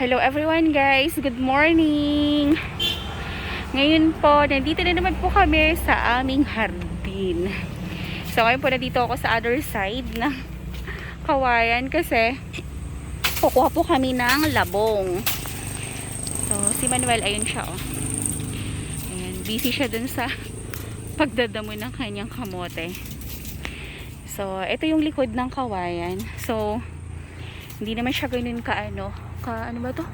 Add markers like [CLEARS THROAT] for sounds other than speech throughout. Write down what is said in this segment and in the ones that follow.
Hello everyone guys, good morning! Ngayon po, nandito na naman po kami sa aming hardin. So ngayon po nandito ako sa other side ng kawayan kasi kukuha po kami ng labong. So si Manuel, ayun siya oh. Ayan, busy siya dun sa pagdadamo ng kanyang kamote. So, ito yung likod ng kawayan. So, hindi naman siya ganun ka ano, ka ano ba to?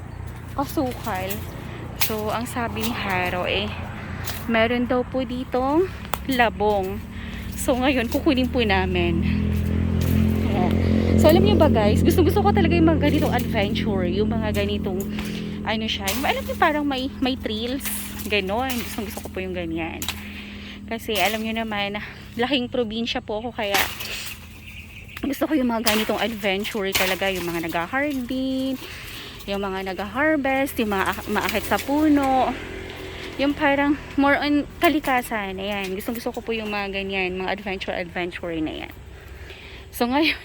Kasukal. So, ang sabi ni Haro eh, meron daw po ditong labong. So, ngayon, kukunin po namin. Ayan. So, alam niyo ba guys, gusto gusto ko talaga yung mga ganitong adventure, yung mga ganitong, ano siya, yung, alam niyo parang may, may thrills, ganon. Gusto gusto ko po yung ganyan. Kasi, alam niyo naman, laking probinsya po ako, kaya, gusto ko yung mga ganitong adventure talaga, yung mga nag-hardin, yung mga nag-harvest, yung mga ak- maakit sa puno, yung parang more on kalikasan, ayan. Gusto gusto ko po yung mga ganyan, mga adventure-adventure na yan. So ngayon,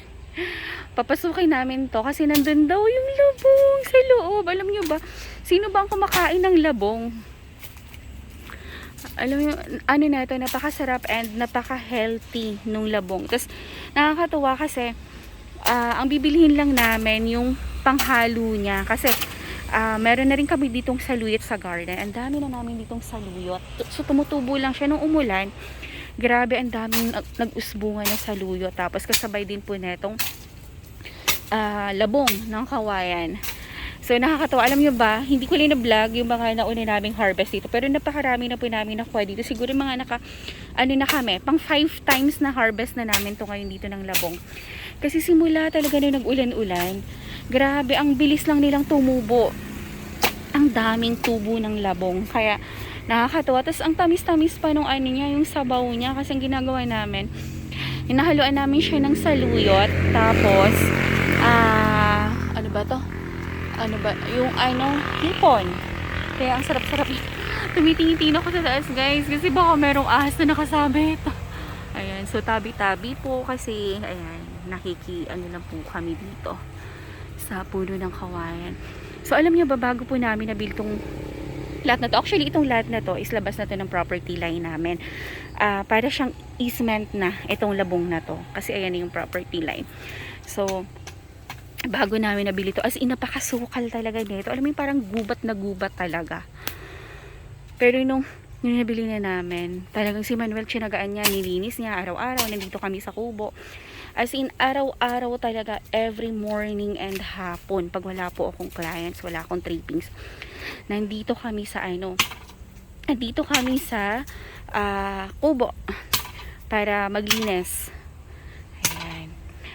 [LAUGHS] papasukin namin to kasi nandun daw yung labong sa loob. Alam nyo ba, sino ba ang kumakain ng labong? alam mo, ano na ito, napakasarap and napaka-healthy nung labong. Tapos, nakakatuwa kasi, ah, ang bibilihin lang namin yung panghalo niya. Kasi, ah, meron na rin kami ditong saluyot sa garden. Ang dami na namin ditong saluyot. So, tumutubo lang siya nung umulan. Grabe, ang daming nag- nag-usbungan na saluyot. Tapos, kasabay din po netong ah, labong ng kawayan. So, nakakatawa. Alam nyo ba, hindi ko lang na-vlog yung mga nauna naming harvest dito. Pero napakarami na po namin nakuha dito. Siguro mga naka, ano na kami, pang 5 times na harvest na namin to ngayon dito ng labong. Kasi simula talaga nung nag-ulan-ulan, grabe, ang bilis lang nilang tumubo. Ang daming tubo ng labong. Kaya, nakakatawa. Tapos, ang tamis-tamis pa nung ano niya, yung sabaw niya. Kasi ang ginagawa namin, hinahaluan namin siya ng saluyot. Tapos, ah, ano ba to? ano ba, yung ano, hipon. Kaya ang sarap-sarap. [LAUGHS] Tumitingin ako sa taas guys kasi baka merong ahas na nakasabit. Ayan, so tabi-tabi po kasi, ayan, nakiki, ano lang po kami dito sa puno ng kawayan. So alam niyo ba, bago po namin nabil tong lahat na to, actually itong lahat na to is labas na to ng property line namin. Ah, para siyang easement na itong labong na to. Kasi ayan yung property line. So, bago namin nabili to as in napakasukal talaga nito alam mo yung parang gubat na gubat talaga pero nung nung nabili na namin. Talagang si Manuel tsinagaan niya nilinis niya araw-araw nandito kami sa kubo. As in araw-araw talaga every morning and hapon pag wala po akong clients wala akong trippings nandito kami sa ano nandito kami sa ah, kubo para maglinis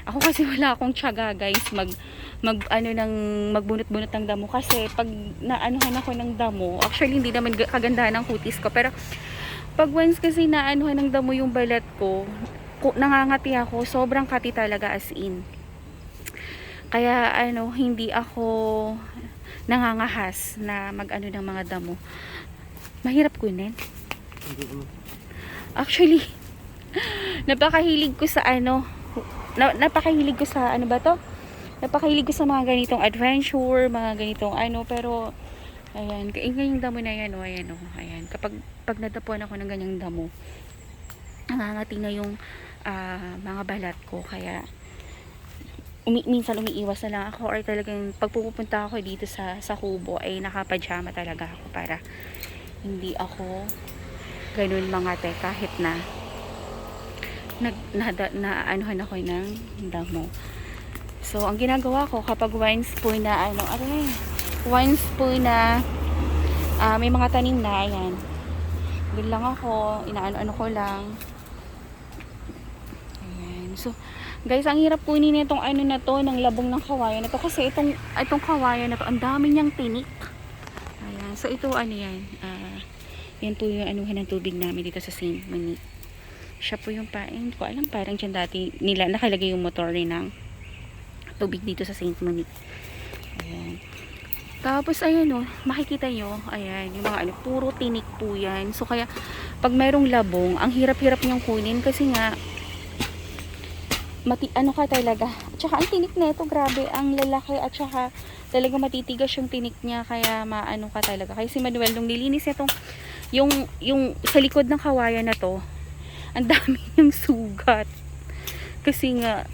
ako kasi wala akong tiyaga guys. Mag mag ano ng magbunot-bunot ng damo. Kasi pag naanuhan ako ng damo actually hindi naman ga- kagandahan ng kutis ko. Pero pag once kasi naanuhan ng damo yung balat ko nangangati ako. Sobrang kati talaga as in. Kaya ano hindi ako nangangahas na mag ano ng mga damo. Mahirap kunin actually [LAUGHS] napakahilig ko sa ano na, napakahilig ko sa ano ba to? Napakahilig ko sa mga ganitong adventure, mga ganitong ano, pero ayan, kaya yung damo na yan, oh, ayan, oh, ayan. Kapag pag natapuan ako ng ganyang damo, nangangati na yung ah, mga balat ko, kaya umi minsan umiiwas na lang ako or talagang pag pupunta ako dito sa sa kubo ay nakapajama talaga ako para hindi ako ganun mga te kahit na nag na, na anuhan ako ng damo. So, ang ginagawa ko kapag one spoon na ano, aray, one spoon na ah, may mga tanim na, ayan. Doon lang ako, inaano-ano ko lang. Ayan. So, guys, ang hirap kunin itong ano na to, ng labong ng kawayan na to. Kasi itong, itong kawayan na to, ang dami niyang tinik. Ayan. So, ito ano yan, ah, yan po yung anuhan ng tubig namin dito sa St. Monique siya po yung pa, ko alam, parang dyan dati nila nakalagay yung motor rin ng tubig dito sa St. Monique. Ayan. Tapos, ayan o, makikita nyo, ayan, yung mga ano, puro tinik po yan. So, kaya, pag merong labong, ang hirap-hirap niyang kunin kasi nga, mati, ano ka talaga, At saka ang tinik nito, grabe, ang lalaki at saka talaga matitigas yung tinik niya kaya maano ka talaga. Kaya si Manuel nung nilinis niya tong yung yung sa likod ng kawayan na to, ang dami [LAUGHS] ng sugat. Kasi nga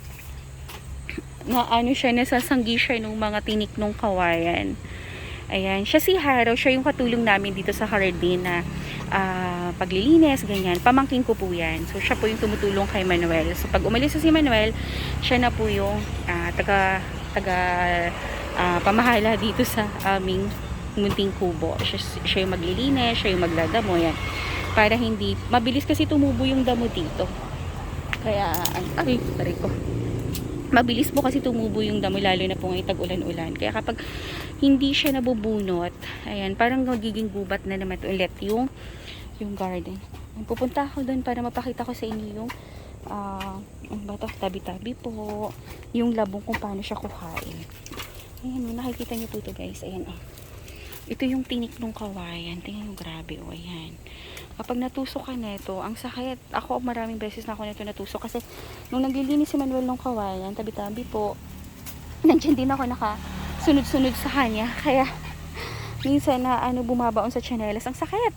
na ano siya, nasasanggi siya nung mga tinik nung kawayan. Ayan, siya si Haro, siya yung katulong namin dito sa Hardin na ah, paglilinis, ganyan. Pamangkin ko po yan. So, siya po yung tumutulong kay Manuel. So, pag umalis si Manuel, siya na po yung ah, taga, taga ah, pamahala dito sa aming munting kubo. Siya, siya yung maglilinis, siya yung magdadamo, yan. Para hindi, mabilis kasi tumubo yung damo dito. Kaya, ay, aray ko mabilis po kasi tumubo yung damo lalo na po ngayong tag-ulan-ulan. Kaya kapag hindi siya nabubunot, ayan, parang magiging gubat na naman ulit yung yung garden. Pupunta ako doon para mapakita ko sa inyo yung ah, ang bata tabi-tabi po, yung labong kung paano siya kuhain. Ayan, nakikita niyo po ito guys. Ayan, oh. Ito yung tinik ng kawayan. Tingnan yung grabe, oh, ayan. Kapag natusok ka nito, ang sakit. Ako, maraming beses na ako nito natusok kasi nung naglilinis si Manuel ng kawayan, tabi-tabi po, [LAUGHS] nandiyan din ako naka sunod-sunod sa kanya. Kaya, minsan na ano, bumabaon sa chanelas. Ang sakit.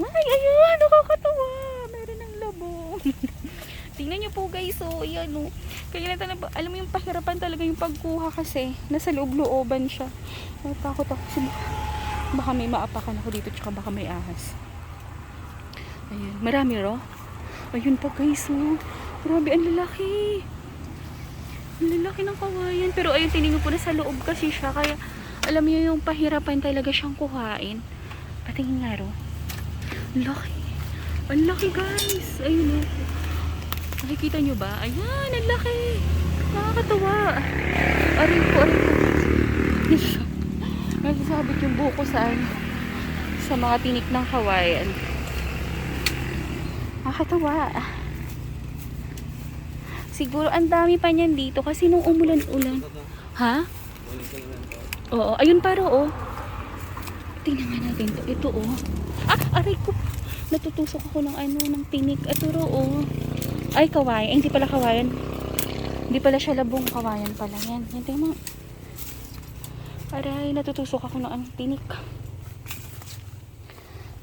Ay, ayun, nakakatawa. Meron ng labong. [LAUGHS] Tingnan niyo po guys, oh, ayan oh. Kaya talaga, alam mo yung pahirapan talaga yung pagkuha kasi nasa loob-looban siya. Natakot ako kasi baka, may maapakan ako dito tsaka baka may ahas. Ayan, marami ro. Ayun pa guys, oh. Grabe, ang lalaki. Ang lalaki ng kawayan. Pero ayun, tinignan po na sa loob kasi siya. Kaya, alam niyo yung pahirapan talaga siyang kuhain. Patingin nga ro. Ang laki. Ang laki guys. Ayun oh. Nakikita nyo ba? Ayan, ang laki. Nakakatawa. Aray ko, aray ko. Nasasabit yung buko sa sa mga tinik ng kawayan. Nakakatawa. Siguro ang dami pa niyan dito kasi nung umulan-ulan. Ha? Oo, ayun paro oh. Tingnan natin to. Ito oh. Ah, aray ko. Natutusok ako ng ano, ng tinik. Ito ro oh. Ay, kawayan. Eh, hindi pala kawayan. Hindi pala siya labong kawayan pala yan. Yan, tingnan mo. Aray, natutusok ako ng ano, tinik.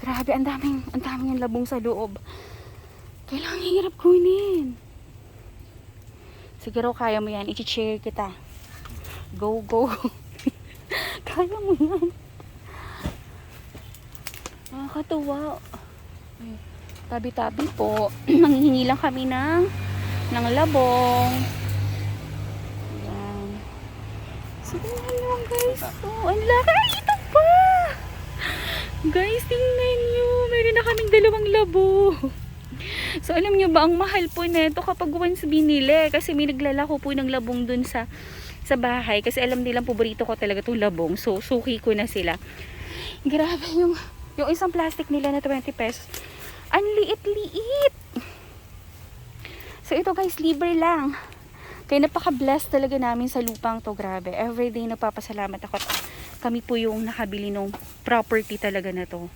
Grabe, ang daming, ang daming yung labong sa loob. Kailangan hirap kunin. Siguro kaya mo yan. I-cheer kita. Go, go. [LAUGHS] kaya mo yan. Nakakatuwa. Ay, Tabi-tabi po. [CLEARS THROAT] Nanghihingi lang kami ng, ng labong. Ayan. Sige nga lang guys. Oh, ang laki. Ito pa. Guys, tingnan nyo. Meron na kaming dalawang labo. So, alam nyo ba, ang mahal po nito kapag once binili. Kasi may naglalako po ng labong dun sa sa bahay. Kasi alam nilang paborito ko talaga itong labong. So, suki ko na sila. Grabe yung, yung isang plastic nila na 20 pesos. Ang liit-liit. So, ito guys, libre lang. Kaya napaka-blessed talaga namin sa lupang to, grabe. Everyday napapasalamat ako. Kami po yung nakabili ng property talaga na to.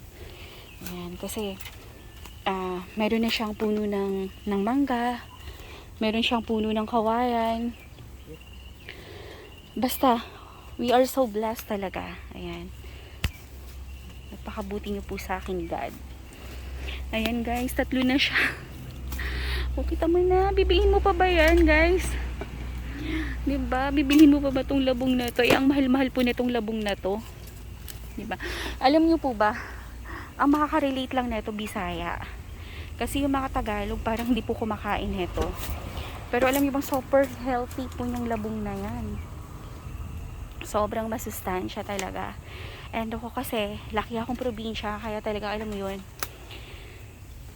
Ayan, kasi ah meron na siyang puno ng, ng mangga. Meron siyang puno ng kawayan. Basta, we are so blessed talaga. Ayan. Napakabuti niyo po sa akin, God. Ayan guys, tatlo na siya. [LAUGHS] O, kita mo na. Bibilhin mo pa ba yan, guys? Diba? Bibilhin mo pa ba tong labong na to? Eh, ang mahal-mahal po nitong labong na to. Diba? Alam niyo po ba, ang makaka-relate lang nito Bisaya. Kasi yung mga Tagalog, parang hindi po kumakain nito. Pero alam niyo bang super healthy po yung labong na yan. Sobrang masustansya talaga. And ako kasi, laki akong probinsya, kaya talaga alam mo yun,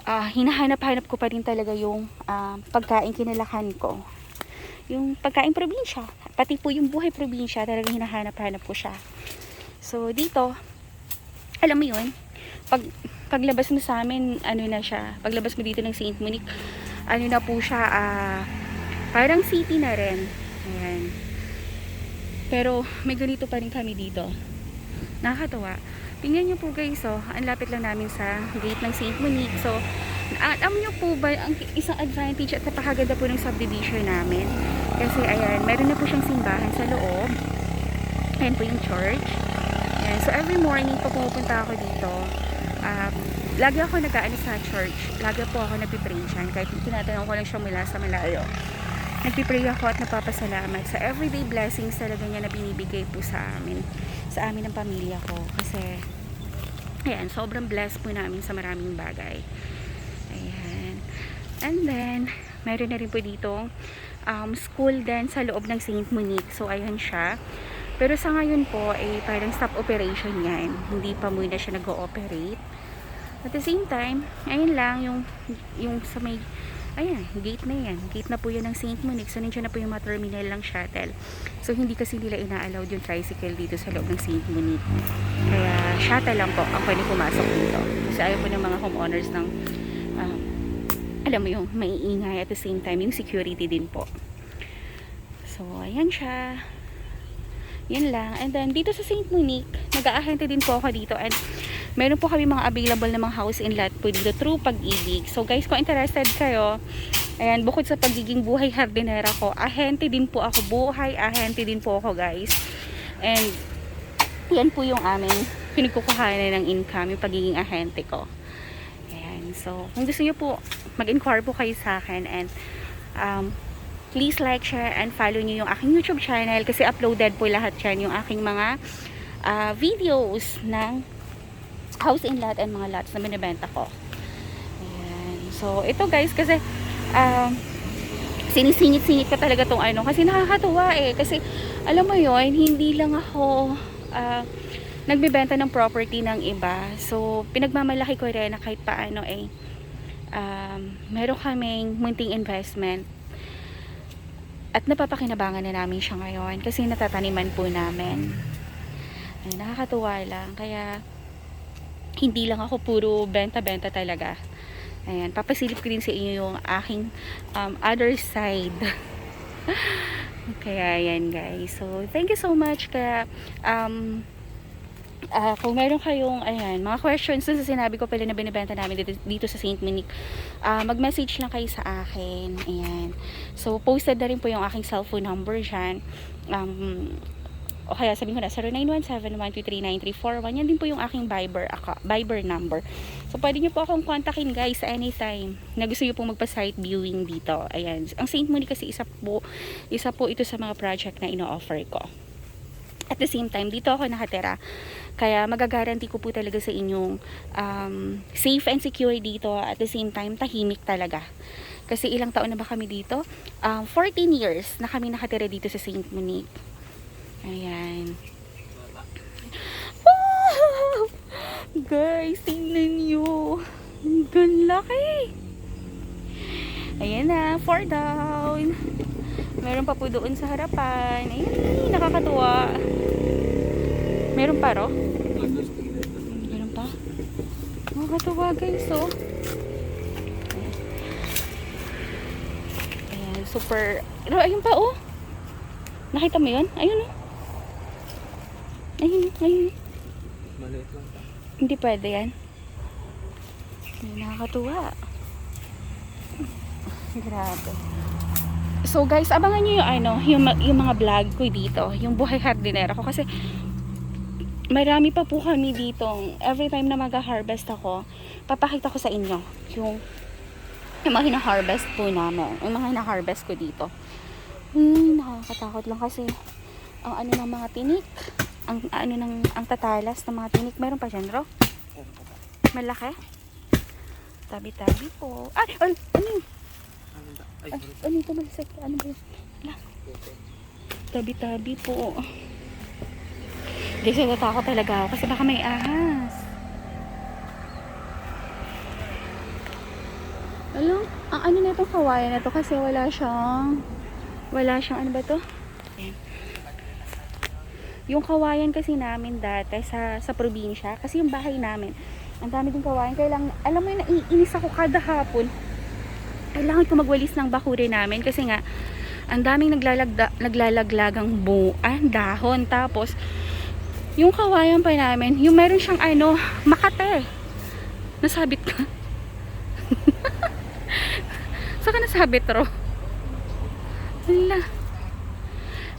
ah hinahanap-hanap ko pa rin talaga yung ah, pagkain kinalakan ko. Yung pagkain probinsya. Pati po yung buhay probinsya, talagang hinahanap-hanap ko siya. So, dito, alam mo yun, pag, paglabas mo sa amin, ano na siya, paglabas mo dito ng St. Monique, ano na po siya, ah, parang city na rin. Ayan. Pero, may ganito pa rin kami dito. Nakakatawa. Tingnan nyo po guys, oh, ang lapit lang namin sa gate ng St. Monique. So, alam niyo po ba, ang isang advantage at napakaganda po ng subdivision namin. Kasi ayan, meron na po siyang simbahan sa loob. Ayan po yung church. Ayan, so every morning po pumupunta ako dito. Um, lagi ako nag-ano sa church. Lagi po ako nagpipray dyan. Kahit tinatanong ko lang siya mula sa malayo. Nagpipray ako at napapasalamat sa everyday blessings talaga niya na binibigay po sa amin. Sa amin ng pamilya ko. Kasi, ayan, sobrang blessed po namin sa maraming bagay. Ayan. And then, meron na rin po dito um, school din sa loob ng St. Monique. So, ayan siya. Pero sa ngayon po, eh, parang stop operation yan. Hindi pa muna siya nag-ooperate. At the same time, ayun lang, yung, yung sa may, ayan, gate na yan. Gate na po yan ng St. Monique. So, nandiyan na po yung mga terminal lang shuttle. So, hindi kasi nila ina-allowed yung tricycle dito sa loob ng St. Monique. Kaya, shuttle lang po ang pwede pumasok dito. Kasi ayaw po ng mga homeowners ng, um, alam mo yung maiingay at the same time, yung security din po. So, ayan siya. Yan lang. And then, dito sa St. Monique, nag-aahente din po ako dito. And, meron po kami mga available na mga house in lot po dito through pag-ibig. So, guys, kung interested kayo, ayan, bukod sa pagiging buhay hardinera ko, ahente din po ako. Buhay ahente din po ako, guys. And, yan po yung aming pinagkukuhanan ng income, yung pagiging ahente ko. Ayan. So, kung gusto nyo po, mag-inquire po kayo sa akin. And, um, please like, share, and follow nyo yung aking YouTube channel kasi uploaded po lahat yan yung aking mga ah, videos ng house in lot and mga lots na binibenta ko. Ayan. So, ito guys, kasi um, sinisingit-singit ka talaga tong ano kasi nakakatuwa eh. Kasi, alam mo yon hindi lang ako ah, nagbebenta ng property ng iba. So, pinagmamalaki ko rin na kahit paano eh, um, meron kaming munting investment at napapakinabangan na namin siya ngayon kasi natataniman po namin. Ay, nakakatuwa lang. Kaya, hindi lang ako puro benta-benta talaga. Ayan, papasilip ko din sa inyo yung aking um, other side. [LAUGHS] Kaya, yan guys. So, thank you so much. Kaya, um, ah, kung meron kayong ayan, mga questions sa sinabi ko pala na binibenta namin dito, dito sa St. Monique, ah, mag-message lang kayo sa akin. Ayan. So, posted na rin po yung aking cellphone number dyan. Um, o kaya sabihin ko na 0917-123-9341 yan din po yung aking Viber, aka, Viber number so pwede nyo po akong kontakin guys anytime na gusto nyo pong magpa-site viewing dito ayan, ang St. Monique kasi isa po isa po ito sa mga project na ino-offer ko at the same time, dito ako nakatira. Kaya magagaranti ko po talaga sa inyong um, safe and secure dito. At the same time, tahimik talaga. Kasi ilang taon na ba kami dito? Um, 14 years na kami nakatira dito sa St. Monique. Ayan. Wow! Guys, tingnan nyo. Ang laki. Ayan na, four down. Meron pa po doon sa harapan. Ayan, nakakatuwa. Meron pa, ro? Meron pa? Nakakatuwa, guys, oh. Ayan, super... Ayun pa, oh. Nakita mo yun? Ayun, oh. Ayun, ayun. Maliit lang pa. Hindi pwede yan. Ay, nakakatuwa. Grabe. So guys, abangan nyo yung ano, yung, yung mga vlog ko dito, yung buhay hardinera ko kasi marami pa po kami dito. Every time na mag-harvest ako, papakita ko sa inyo yung yung mga hina-harvest po namin. Yung mga hina-harvest ko dito. Hmm, nakakatakot lang kasi ang ano ng mga tinik, ang ano ng ang tatalas ng mga tinik, meron pa dyan, bro? Malaki? Tabi-tabi po. Ay, ay, ano yun? Ay, ano ito malisik? Ano ba yun? Tabi-tabi po. Kasi natakot talaga ako kasi baka may ahas. Alam, ang ano na itong kawayan na to kasi wala siyang wala siyang ano ba to? Yung kawayan kasi namin dati sa sa probinsya kasi yung bahay namin ang dami din kawayan. Kaya lang alam mo yun naiinis ako kada hapon. Kailangan ko magwalis ng bakuri namin kasi nga ang daming naglalagda, naglalaglagang buuan, dahon. Tapos yung kawayan pa namin yung meron siyang ano makate. Nasabit ka? [LAUGHS] Ka nasabi, Tro? Hala.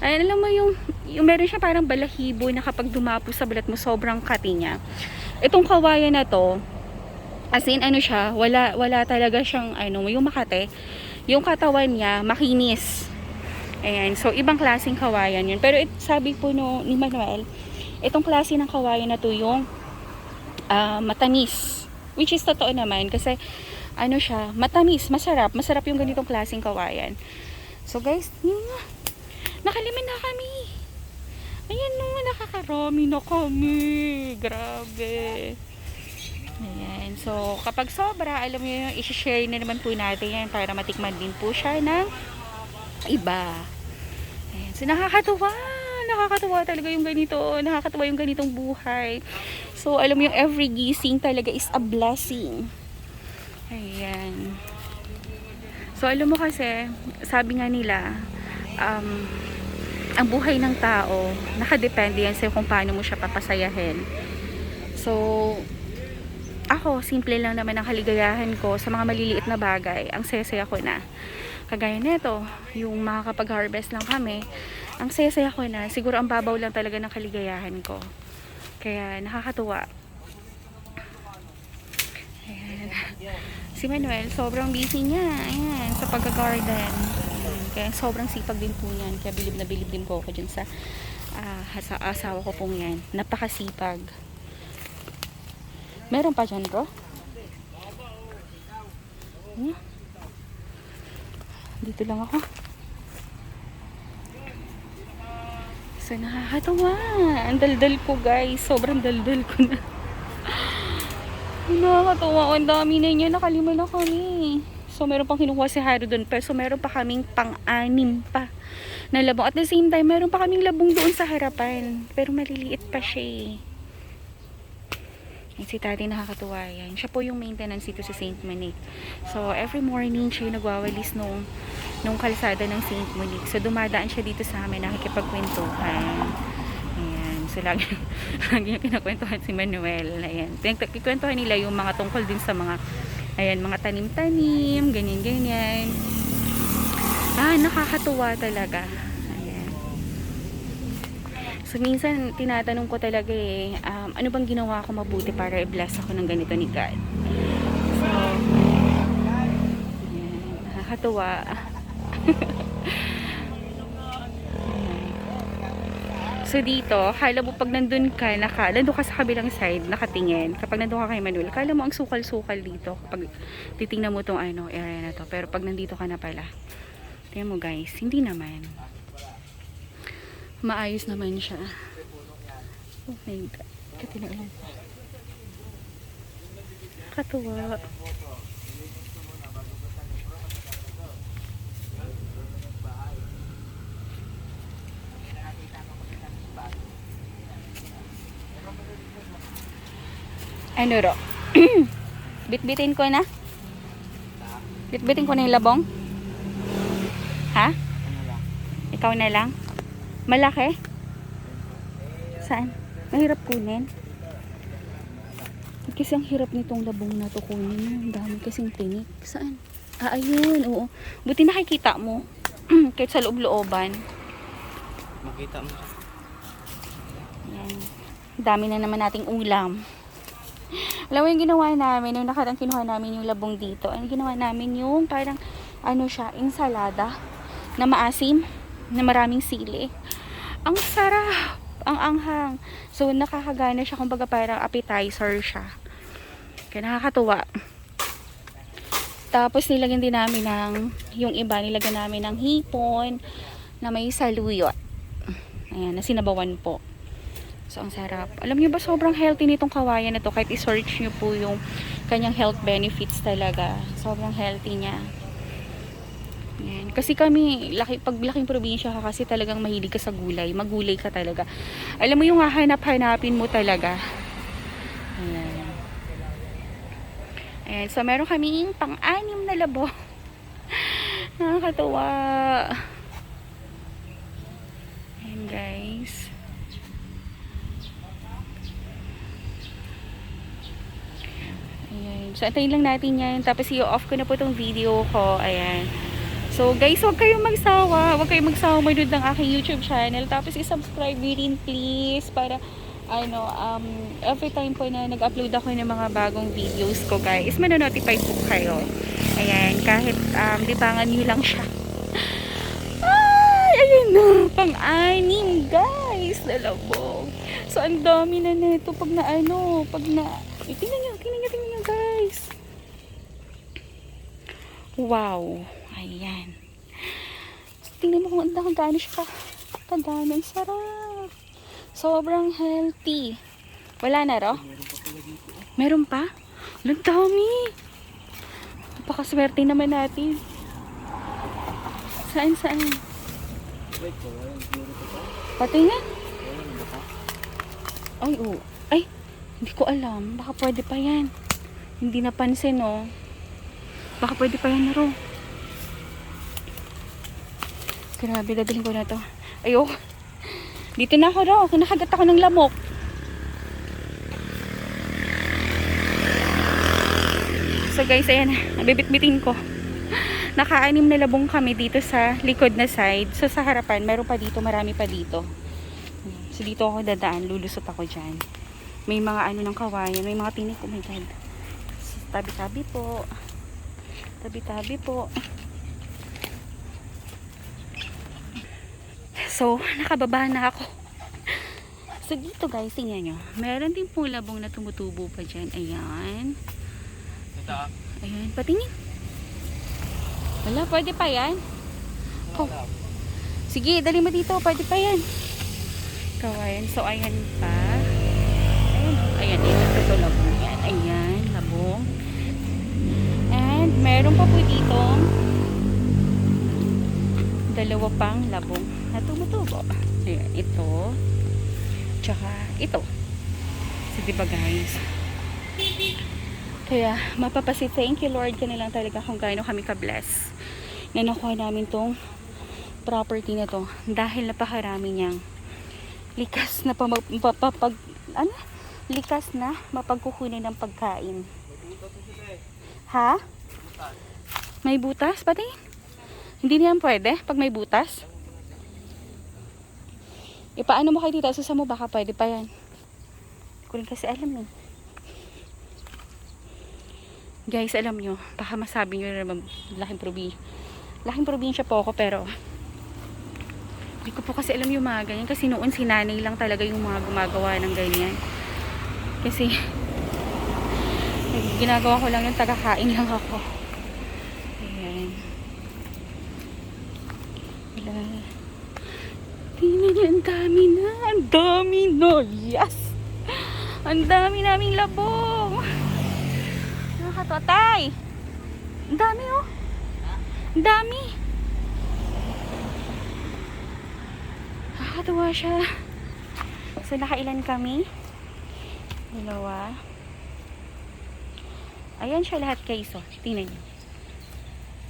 Ay, alam mo yung, yung meron siya parang balahibo na kapag dumapo sa balat mo, sobrang kati niya. Itong kawayan na to, as in ano siya, wala, wala talaga siyang, ano, yung makate. Yung katawan niya, makinis. Ayan, so ibang klaseng kawayan yun. Pero it, sabi po no, ni Manuel, itong klase ng kawayan na to yung ah, matamis. Which is totoo naman kasi ano siya, matamis, masarap. Masarap yung ganitong klaseng kawayan. So guys, yun nga. Nakaliman na kami. Ayan no, nakakarami na kami. Grabe. Ayan. So, kapag sobra, alam mo yung isi-share na naman po natin yan para matikman din po siya ng iba. Ayan. So, nakakatuwa. Nakakatuwa talaga yung ganito. Nakakatuwa yung ganitong buhay. So, alam mo yung every gising talaga is a blessing. Ayan. So, alam mo kasi, sabi nga nila, um, ang buhay ng tao, nakadepende yan sa kung paano mo siya papasayahin. So, ako, simple lang naman ang kaligayahan ko sa mga maliliit na bagay. Ang saya-saya ko na. Kagaya nito, yung makakapag-harvest lang kami, ang saya-saya ko na. Siguro ang babaw lang talaga ng kaligayahan ko. Kaya nakakatuwa. Ayan. Si Manuel, sobrang busy niya. Ayan, sa pag-garden. Kaya sobrang sipag din po niyan. Kaya bilib na bilib din po ako dyan sa, ah, sa asawa ko pong yan. Napakasipag. Meron pa dyan, bro? Hmm? Dito lang ako. So, nakakatawa. Ang daldal ko, guys. Sobrang daldal ko na. [LAUGHS] Nakakatawa. Ang dami na niya. Nakalima na kami. So, meron pang kinukuha si Haro doon. Pero so, meron pa kaming pang-anim pa na labong. At the same time, meron pa kaming labong doon sa harapan. Pero maliliit pa siya eh. Yan si Tati nakakatuwa yan. Siya po yung maintenance dito sa St. Monique. So, every morning siya yung nagwawalis nung, nung kalsada ng St. Monique. So, dumadaan siya dito sa amin, nakikipagkwentuhan. Ayan. So, lagi, [LAUGHS] lagi yung kinakwentuhan si Manuel. Ayan. Pinagkikwentuhan nila yung mga tungkol din sa mga, ayan, mga tanim-tanim, ganyan-ganyan. Ah, nakakatuwa talaga. Ayan. So, minsan, tinatanong ko talaga eh, um, ano bang ginawa ko mabuti para i-bless ako ng ganito ni God? So, ayan, nakakatuwa. [LAUGHS] Ayan. So, dito, kala mo pag nandun ka, naka, nandun ka sa kabilang side, nakatingin, kapag nandun ka kay Manuel, kala mo ang sukal-sukal dito, kapag titingnan mo tong ano, area na to. Pero pag nandito ka na pala, tingnan mo guys, hindi naman maayos naman siya. Oh my God. Katinaalan pa. Katuwa. Ano ro? [CLEARS THROAT] Bitbitin ko na? Bitbitin ko na yung labong? Ha? Ikaw na lang? Malaki? Saan? Mahirap kunin? Kasi ang hirap nitong labong na to kunin. Ang dami kasing tinik. Saan? Ah, ayun. Oo. Buti nakikita mo. [CLEARS THROAT] Kahit sa loob-looban. Makita mo. Yan. Dami na naman nating ulam. Alam mo yung ginawa namin, nung nakarang kinuha namin yung labong dito, ang ginawa namin yung parang, ano siya, ensalada na maasim, na maraming sili. Ang sarap! Ang anghang. So, nakakagana siya, kumbaga parang appetizer siya. Kaya nakakatuwa. Tapos, nilagyan din namin ng, yung iba, nilagyan namin ng hipon, na may saluyot. Ayan, na sinabawan po. So, ang sarap. Alam niyo ba, sobrang healthy nitong kawayan na to. Kahit i-search niyo po yung kanyang health benefits talaga. Sobrang healthy niya. Yan. Kasi kami, laki, pag laking probinsya ka kasi talagang mahilig ka sa gulay. Magulay ka talaga. Alam mo yung hahanap-hanapin mo talaga. Ayan. Ayan. So, meron kaming pang-anim na labo. [LAUGHS] Nakakatuwa. Ayan, guys. Ayan. So, antayin lang natin yan. Tapos, i-off ko na po itong video ko. Ayan. So, guys, huwag kayong magsawa. Huwag kayong magsawa manood ng aking YouTube channel. Tapos, i-subscribe rin, please. Para, ano, um, every time po na nag-upload ako ng mga bagong videos ko, guys, manonotify po kayo. Ayan, kahit um, libangan nyo lang siya. [LAUGHS] Ay, ayun na. Pang-anim, guys. Lalabog. So, ang dami na nito pag na ano, pag na... Eh, tingnan nyo, tingnan nyo, tingnan nyo, guys. Wow. Ayan. Tingnan mo kung ang gaano siya ka. Kadami. Ang sarap. Sobrang healthy. Wala na, ro? Meron pa? Ang dami. Napakaswerte naman natin. Saan, saan? Patingin. Ay, oo. Ay, hindi ko alam. Baka pwede pa yan. Hindi napansin, oh. Baka pwede pa yan, Ro. Grabe, dadalhin ko na to. Ayo. Dito na ako, Ro. Nakagat ako ng lamok. So guys, ayan. Nabibitbitin ko. Nakaanim na labong kami dito sa likod na side. So sa harapan, meron pa dito, marami pa dito. So dito ako dadaan, lulusot ako dyan. May mga ano ng kawayan, may mga tinik, oh my god. Tabi-tabi po. Tabi-tabi po. So, [LAUGHS] nakababa na ako. So dito guys, tingnan nyo. Meron din po labong na tumutubo pa dyan. Ayan. Ayan, patingin. Wala, pwede pa yan. Oh. Sige, dali mo dito. Pwede pa yan. Kawayan. So, ayan pa. Ayan. Ayan. Ito, ito labong yan. Ayan. Labong. And, meron pa po dito dalawa pang labong na tumutubo. Ayan. Ito. Tsaka, ito. So, diba guys? Kaya, mapapasi thank you Lord ka na lang talaga kung gaano kami ka-bless na nakuha namin tong property na to dahil napakarami niyang likas na pamag, papapag, ano? Likas na mapagkukunan ng pagkain. Ha? May butas? Pati? Hindi niyan pwede pag may butas? Ipaano mo kay tita? Susa mo baka pwede pa yan. Hindi kasi alam eh. Guys, alam nyo, baka masabi nyo na naman laking probinsya. Laking probinsya po ako pero hindi ko po kasi alam yung mga ganyan kasi noon si nanay lang talaga yung mga gumagawa ng ganyan. Kasi ginagawa ko lang yung tagakain lang ako. Ayan. Wala. Tingnan ang dami na. Ang dami na. Yes! Ang dami naming labong. Nakakatotay. Ang dami oh. Ang dami. Nakakatuwa siya. So, nakailan kami? Dalawa. Ayan siya lahat guys. Oh. Tingnan niyo.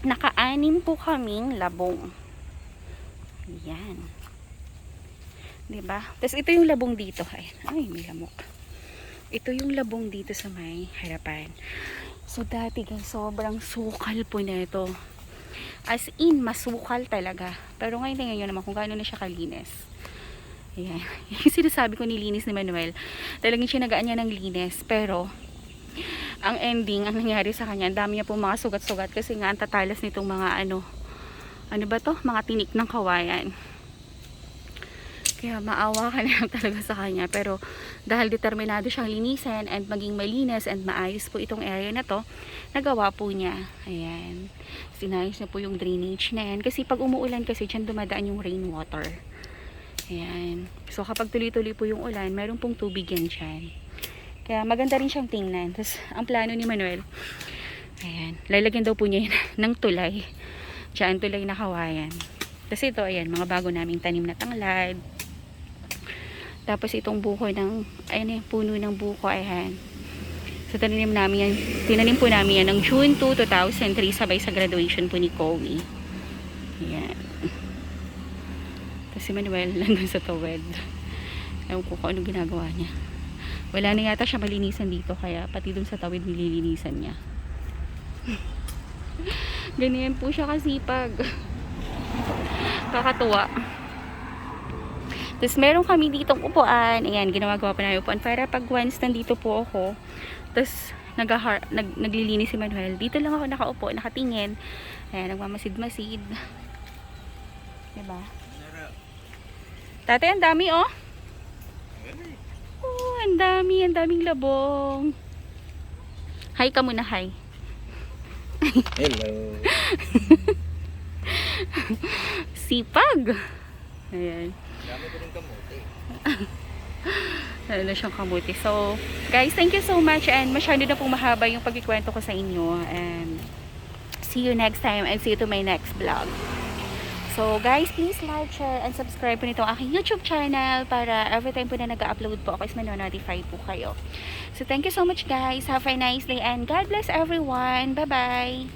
Naka-anim po kaming labong. Ayan. Diba? Tapos ito yung labong dito. Ay, ay may lamok. Ito yung labong dito sa may harapan. So dati guys, sobrang sukal po na ito. As in, masukal talaga. Pero ngayon tingnan nyo naman kung gaano na siya kalinis. Ayan. [LAUGHS] Yung sinasabi ko nilinis ni Manuel. Talagang sinagaan niya ng linis. Pero, ang ending, ang nangyari sa kanya, ang dami niya po mga sugat-sugat kasi nga ang tatalas nitong mga ano, ano ba to? Mga tinik ng kawayan. Kaya maawa ka na lang [LAUGHS] talaga sa kanya. Pero dahil determinado siyang linisan and maging malinis and maayos po itong area na to, nagawa po niya. Ayan. Sinayos na po yung drainage na yan. Kasi pag umuulan kasi dyan dumadaan yung rainwater. Ayan. So kapag tuloy-tuloy po yung ulan, meron pong tubig yan dyan. Kaya maganda rin siyang tingnan. Tapos ang plano ni Manuel, ayan, lalagyan daw po niya yun [LAUGHS] ng tulay. Diyan tulay na kawayan. Tapos ito, ayan, mga bago naming tanim na tanglad. Tapos itong buko ng, ayan yung puno ng buko, ayan. So tinanim namin yan, tinanim po namin yan ng June 2, 2003 sabay sa graduation po ni Kobe. Ayan. Si Manuel [LAUGHS] nandun sa towed. Ewan ko kung ano ginagawa niya. Wala na yata siya malinisan dito kaya pati dun sa tawid nililinisan niya. [LAUGHS] Ganyan po siya kasipag. [LAUGHS] Kakatuwa. Tapos meron kami ditong upuan. Ayan, ginagawa pa namin upuan. Para pag once nandito po ako, tapos nag, naglilinis si Manuel. Dito lang ako nakaupo, nakatingin. Ayan, nagmamasid-masid. Diba? Tatay, ang dami oh. Oh, ang dami, ang daming labong. Hi ka muna, hi. Hello. [LAUGHS] Sipag. Ayan. Dami ko rin kamote. [LAUGHS] Lalo siyang kamuti. So, guys, thank you so much and masyado na pong mahaba yung pagkikwento ko sa inyo. And see you next time and see you to my next vlog. So, guys, please like, share, and subscribe po nito aking YouTube channel para every time po na nag-upload po ako is manonotify po kayo. So, thank you so much, guys. Have a nice day and God bless everyone. Bye-bye!